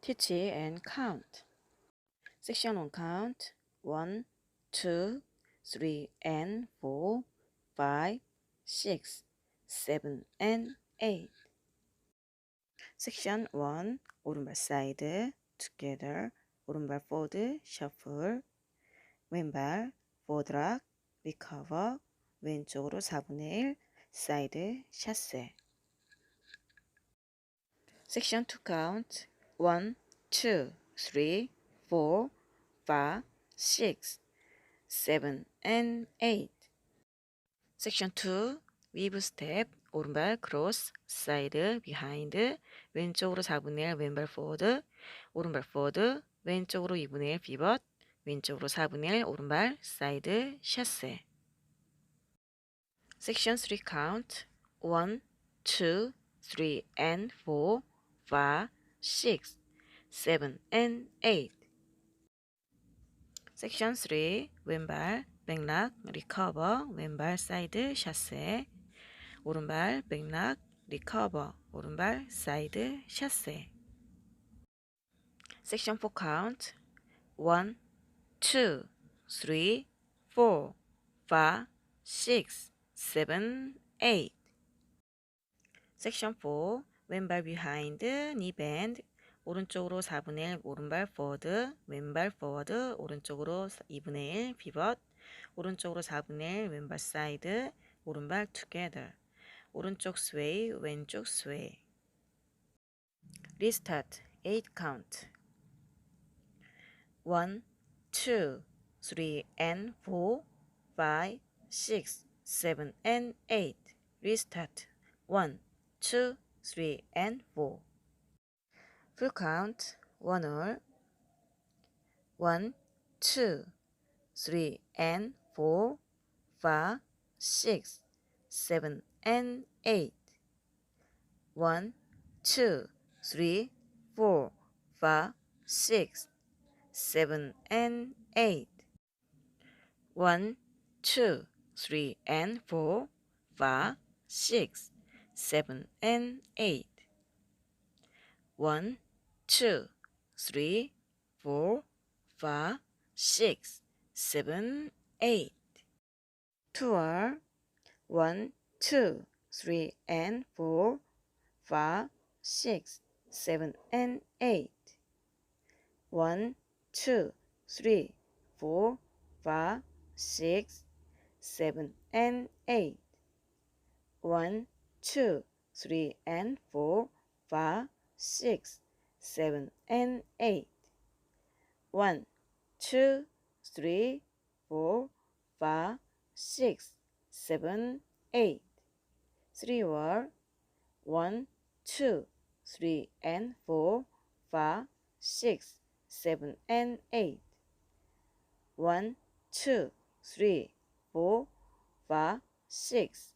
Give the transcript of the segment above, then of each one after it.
teach and count. Section 1 count 1, 2, 3 and 4, 5, 6, 7 and 8. Section 1 오른발 사이드 together 오른발 forward shuffle 왼발 forward rock recover 왼쪽으로 4분의 1 사이드 샷세 Section 2 count 1, 2, 3, 4, 5, 6, 7 and 8 Section 2 weave step 오른발 크로스 사이드 비하인드 왼쪽으로 4분의 1 왼발 forward 오른발 forward 왼쪽으로 2분의 1 피벗 왼쪽으로 4분의 1 오른발 사이드 샷세 Section 3 count 1, 2, 3 and 4, 5, 6, 7 and 8 Section 3 왼발 백락 리커버 왼발 사이드 샷세. 오른발 백락 리커버 오른발 사이드 샷세. Section 4 count. 1, 2, 3, 4, 5, 6, 7, 8 Section 4 왼발 비하인드 니 밴드 오른쪽으로 4분의 1 오른발 포워드 왼발 포워드 오른쪽으로 2분의 1 피벗 오른쪽으로 4분의 1 왼발 사이드 오른발 투게더 오른쪽 스웨이 왼쪽 스웨이 리스타트 8 카운트 1 2 3 and 4 5 6 7 and 8 리스타트 1 2 3 and 4 full count 1 all 1 2 3 and 4 5 6 7 and 8 1 2 3 4 5 6 7 and 8 1 2 3 and 4 5 6 7 and 8 1 2 3 4 5 6 7 8 tour 1 2 3 and 4 5 6 7 and 8 1 2 3 4 5 6 7 and 8 1 2 3 and 4 5 6 7 and 8 1 2 3 4 5 6 7 8 3 were 1 2 3 and 4 5 6 7 and 8 1 2 3 4 5 6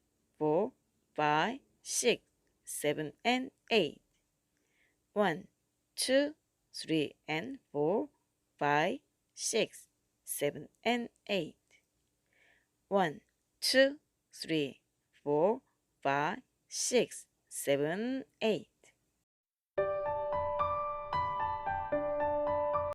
4 5 6 7 and 8 1 2 3 and 4 5 6 7 and 8 1 2 3 4 5 6 7 8